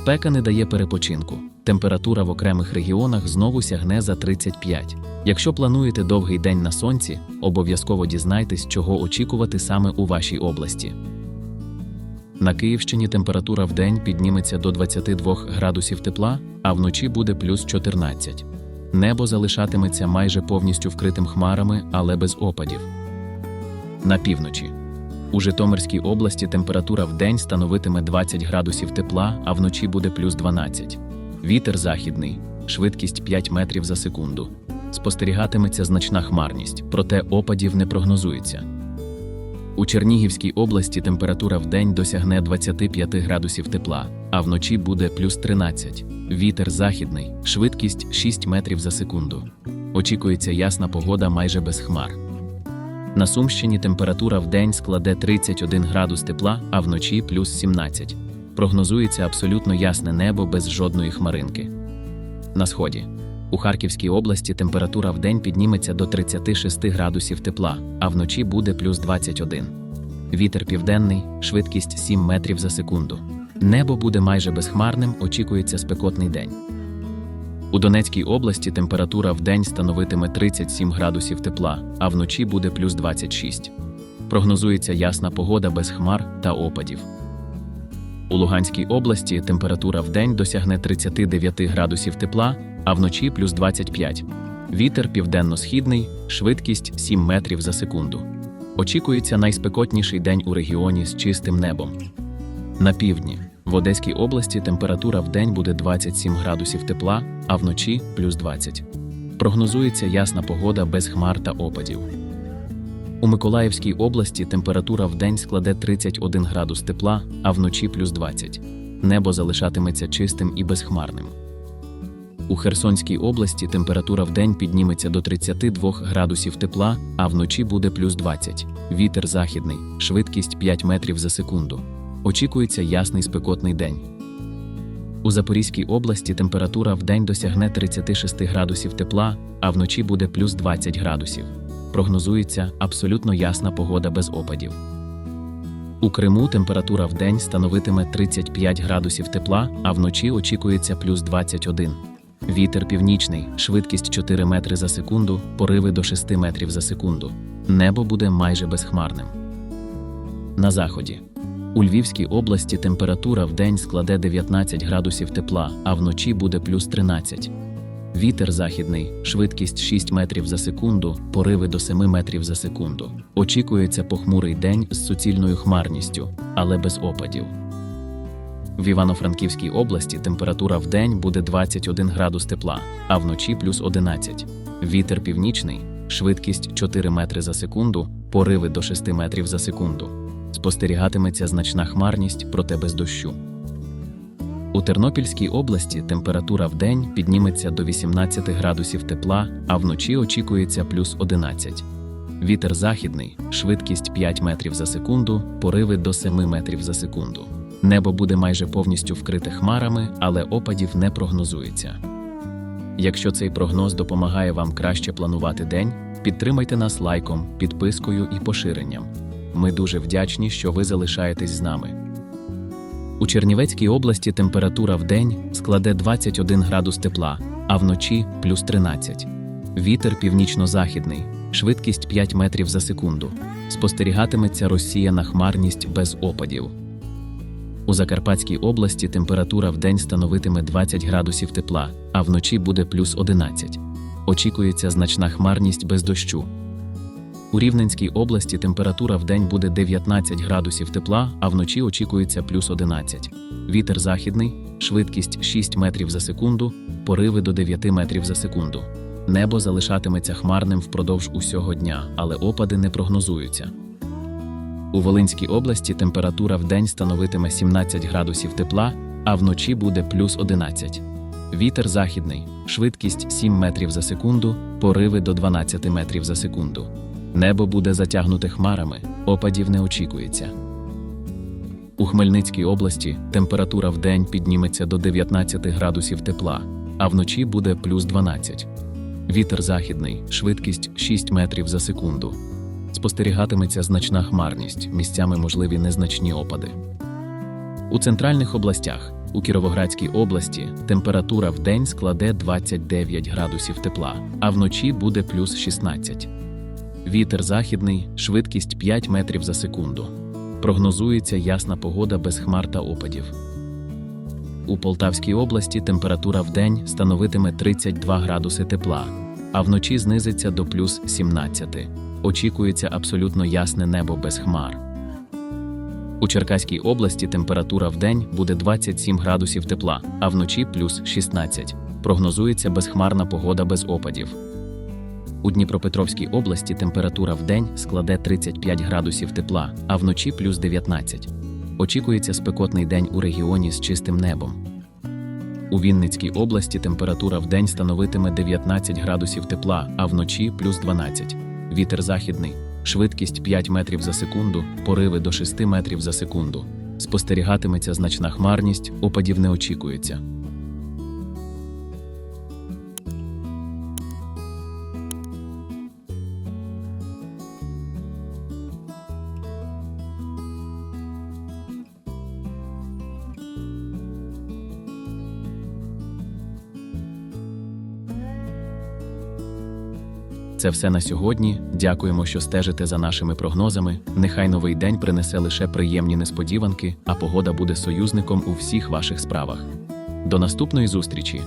Спека не дає перепочинку. Температура в окремих регіонах знову сягне за 35. Якщо плануєте довгий день на сонці, обов'язково дізнайтесь, чого очікувати саме у вашій області. На Київщині температура в день підніметься до 22 градусів тепла, а вночі буде плюс 14. Небо залишатиметься майже повністю вкритим хмарами, але без опадів. На півночі. У Житомирській області температура в день становитиме 20 градусів тепла, а вночі буде плюс 12. Вітер західний, швидкість 5 метрів за секунду. Спостерігатиметься значна хмарність, проте опадів не прогнозується. У Чернігівській області температура в день досягне 25 градусів тепла, а вночі буде плюс 13. Вітер західний, швидкість 6 метрів за секунду. Очікується ясна погода майже без хмар. На Сумщині температура в день складе 31 градус тепла, а вночі плюс 17. Прогнозується абсолютно ясне небо без жодної хмаринки. На сході. У Харківській області температура в день підніметься до 36 градусів тепла, а вночі буде плюс 21. Вітер південний, швидкість 7 метрів за секунду. Небо буде майже безхмарним, очікується спекотний день. У Донецькій області температура в день становитиме 37 градусів тепла, а вночі буде плюс 26. Прогнозується ясна погода без хмар та опадів. У Луганській області температура в день досягне 39 градусів тепла, а вночі плюс 25. Вітер південно-східний, швидкість 7 метрів за секунду. Очікується найспекотніший день у регіоні з чистим небом. На півдні. В Одеській області температура в день буде 27 градусів тепла, а вночі плюс 20. Прогнозується ясна погода без хмар та опадів. У Миколаївській області температура в день складе 31 градус тепла, а вночі плюс 20. Небо залишатиметься чистим і безхмарним. У Херсонській області температура в день підніметься до 32 градусів тепла, а вночі буде плюс 20. Вітер західний, швидкість 5 метрів за секунду. Очікується ясний спекотний день. У Запорізькій області температура в день досягне 36 градусів тепла, а вночі буде плюс 20 градусів. Прогнозується абсолютно ясна погода без опадів. У Криму температура в день становитиме 35 градусів тепла, а вночі очікується плюс 21. Вітер північний, швидкість 4 метри за секунду, пориви до 6 метрів за секунду. Небо буде майже безхмарним. На заході. У Львівській області температура в день складе 19 градусів тепла, а вночі буде плюс 13. Вітер західний, швидкість 6 метрів за секунду, пориви до 7 метрів за секунду. Очікується похмурий день з суцільною хмарністю, але без опадів. В Івано-Франківській області температура в день буде 21 градус тепла, а вночі плюс 11. Вітер північний, швидкість 4 метри за секунду, пориви до 6 метрів за секунду. Спостерігатиметься значна хмарність, проте без дощу. У Тернопільській області температура в день підніметься до 18 градусів тепла, а вночі очікується плюс 11. Вітер західний, швидкість 5 метрів за секунду, пориви до 7 метрів за секунду. Небо буде майже повністю вкрите хмарами, але опадів не прогнозується. Якщо цей прогноз допомагає вам краще планувати день, підтримайте нас лайком, підпискою і поширенням. Ми дуже вдячні, що ви залишаєтесь з нами. У Чернівецькій області температура в день складе 21 градус тепла, а вночі плюс 13. Вітер північно-західний, швидкість 5 метрів за секунду. Спостерігатиметься розсіяна хмарність без опадів. У Закарпатській області температура в день становитиме 20 градусів тепла, а вночі буде плюс 11. Очікується значна хмарність без дощу. У Рівненській області температура в день буде 19 градусів тепла, а вночі очікується плюс 11. Вітер західний, швидкість 6 метрів за секунду, пориви до 9 метрів за секунду. Небо залишатиметься хмарним впродовж усього дня, але опади не прогнозуються. У Волинській області температура в день становитиме 17 градусів тепла, а вночі буде плюс 11. Вітер західний, швидкість 7 метрів за секунду, пориви до 12 метрів за секунду. Небо буде затягнуте хмарами, опадів не очікується. У Хмельницькій області температура в день підніметься до 19 градусів тепла, а вночі буде плюс 12. Вітер західний, швидкість 6 метрів за секунду. Спостерігатиметься значна хмарність, місцями можливі незначні опади. У центральних областях У Кіровоградській області температура в день складе 29 градусів тепла, а вночі буде плюс 16. Вітер західний, швидкість 5 метрів за секунду. Прогнозується ясна погода без хмар та опадів. У Полтавській області температура в день становитиме 32 градуси тепла, а вночі знизиться до плюс 17. Очікується абсолютно ясне небо без хмар. У Черкаській області температура в день буде 27 градусів тепла, а вночі плюс 16. Прогнозується безхмарна погода без опадів. У Дніпропетровській області температура в день складе 35 градусів тепла, а вночі плюс 19. Очікується спекотний день у регіоні з чистим небом. У Вінницькій області температура в день становитиме 19 градусів тепла, а вночі плюс 12. Вітер західний, швидкість 5 метрів за секунду, пориви до 6 метрів за секунду. Спостерігатиметься значна хмарність, опадів не очікується. Це все на сьогодні. Дякуємо, що стежите за нашими прогнозами. Нехай новий день принесе лише приємні несподіванки, а погода буде союзником у всіх ваших справах. До наступної зустрічі!